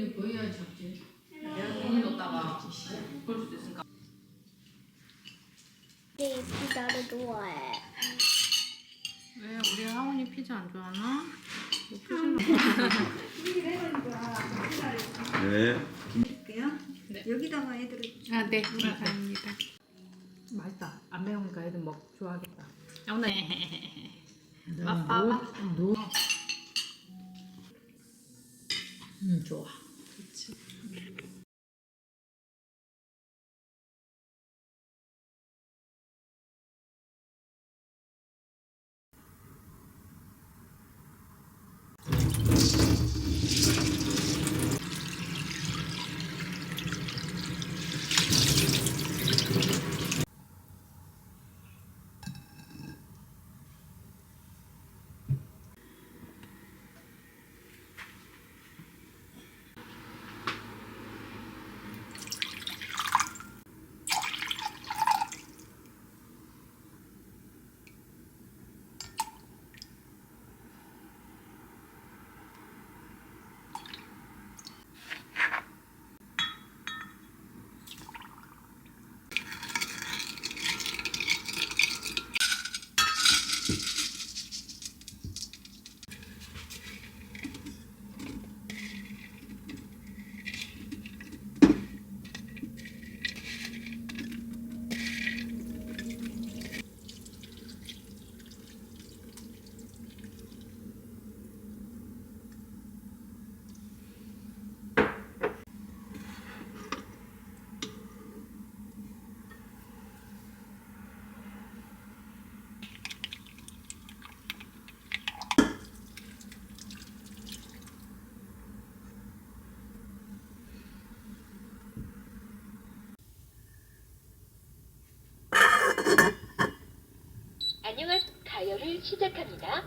눈에 보여야 적지. 내가 돈을 넣다가 볼 수도 있으니까. 네, 피자를 좋아해. 왜 우리 하원이 피자 안 좋아하나? 뭐 네. 네. 여기다가 애들을 아, 네. 감사합니다. 맛있다. 안 매우니까 애들 먹 좋아하겠다. 아, 오늘 맛봐봐. 노. 음 좋아. 시작합니다.